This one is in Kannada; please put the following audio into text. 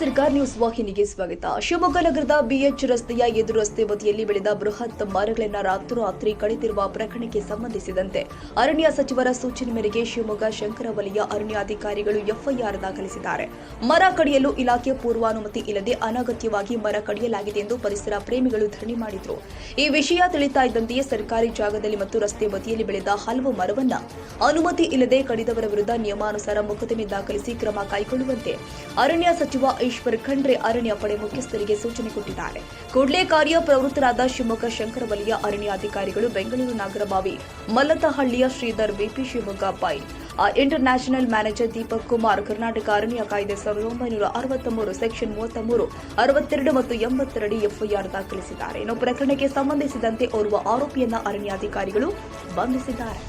ಸರ್ಕಾರ್ ನ್ಯೂಸ್ ವಾಹಿನಿಗೆ ಸ್ವಾಗತ. ಶಿವಮೊಗ್ಗ ನಗರದ ಬಿಎಚ್ ರಸ್ತೆಯ ಎದುರು ರಸ್ತೆ ಬದಿಯಲ್ಲಿ ಬೆಳೆದ ಬೃಹತ್ ಮರಗಳನ್ನು ರಾತ್ರೋರಾತ್ರಿ ಕಡಿದಿರುವ ಪ್ರಕರಣಕ್ಕೆ ಸಂಬಂಧಿಸಿದಂತೆ ಅರಣ್ಯ ಸಚಿವರ ಸೂಚನೆ ಮೇರೆಗೆ ಶಿವಮೊಗ್ಗ ಶಂಕರ ವಲಯ ಅರಣ್ಯಾಧಿಕಾರಿಗಳು ಎಫ್ಐಆರ್ ದಾಖಲಿಸಿದ್ದಾರೆ. ಮರ ಕಡಿಯಲು ಇಲಾಖೆ ಪೂರ್ವಾನುಮತಿ ಇಲ್ಲದೆ ಅನಗತ್ಯವಾಗಿ ಮರ ಕಡಿಯಲಾಗಿದೆ ಎಂದು ಪರಿಸರ ಪ್ರೇಮಿಗಳು ಧರಣಿ ಮಾಡಿದ್ರು. ಈ ವಿಷಯ ತಿಳಿತಾ ಇದ್ದಂತೆಯೇ ಸರ್ಕಾರಿ ಜಾಗದಲ್ಲಿ ಮತ್ತು ರಸ್ತೆ ಬದಿಯಲ್ಲಿ ಬೆಳೆದ ಹಲವು ಮರವನ್ನು ಅನುಮತಿ ಇಲ್ಲದೆ ಕಡಿದವರ ವಿರುದ್ಧ ನಿಯಮಾನುಸಾರ ಮೊಕದ್ದಮೆ ದಾಖಲಿಸಿ ಕ್ರಮ ಕೈಗೊಳ್ಳುವಂತೆ ಅರಣ್ಯ ಸಚಿವ ಈಶ್ವರ್ ಖಂಡ್ರೆ ಅರಣ್ಯ ಪಡೆ ಮುಖ್ಯಸ್ಥರಿಗೆ ಸೂಚನೆ ಕೊಟ್ಟಿದ್ದಾರೆ. ಕೂಡಲೇ ಕಾರ್ಯ ಪ್ರವೃತ್ತರಾದ ಶಿವಮೊಗ್ಗ ಶಂಕರ ವಲಯ ಅರಣ್ಯಾಧಿಕಾರಿಗಳು Bengaluru Nagarbhavi ಮಲ್ಲತಹಳ್ಳಿಯ Sridhar VP Shivamogga Pai international manager Deepak Kumar Karnataka ಅರಣ್ಯ ಕಾಯ್ದೆ ಸಾವಿರದ ಒಂಬೈನೂರ ಅರವತ್ತ ಮೂರು ಸೆಕ್ಷನ್ ಮೂವತ್ತ ಮೂರು ಅರವತ್ತೆರಡು ಮತ್ತು ಎಂಬತ್ತೆರಡು ಎಫ್ಐಆರ್ ದಾಖಲಿಸಿದ್ದಾರೆ. ಇನ್ನು ಪ್ರಕರಣಕ್ಕೆ ಸಂಬಂಧಿಸಿದಂತೆ ಓರ್ವ ಆರೋಪಿಯನ್ನ ಅರಣ್ಯಾಧಿಕಾರಿಗಳು ಬಂಧಿಸಿದ್ದಾರೆ.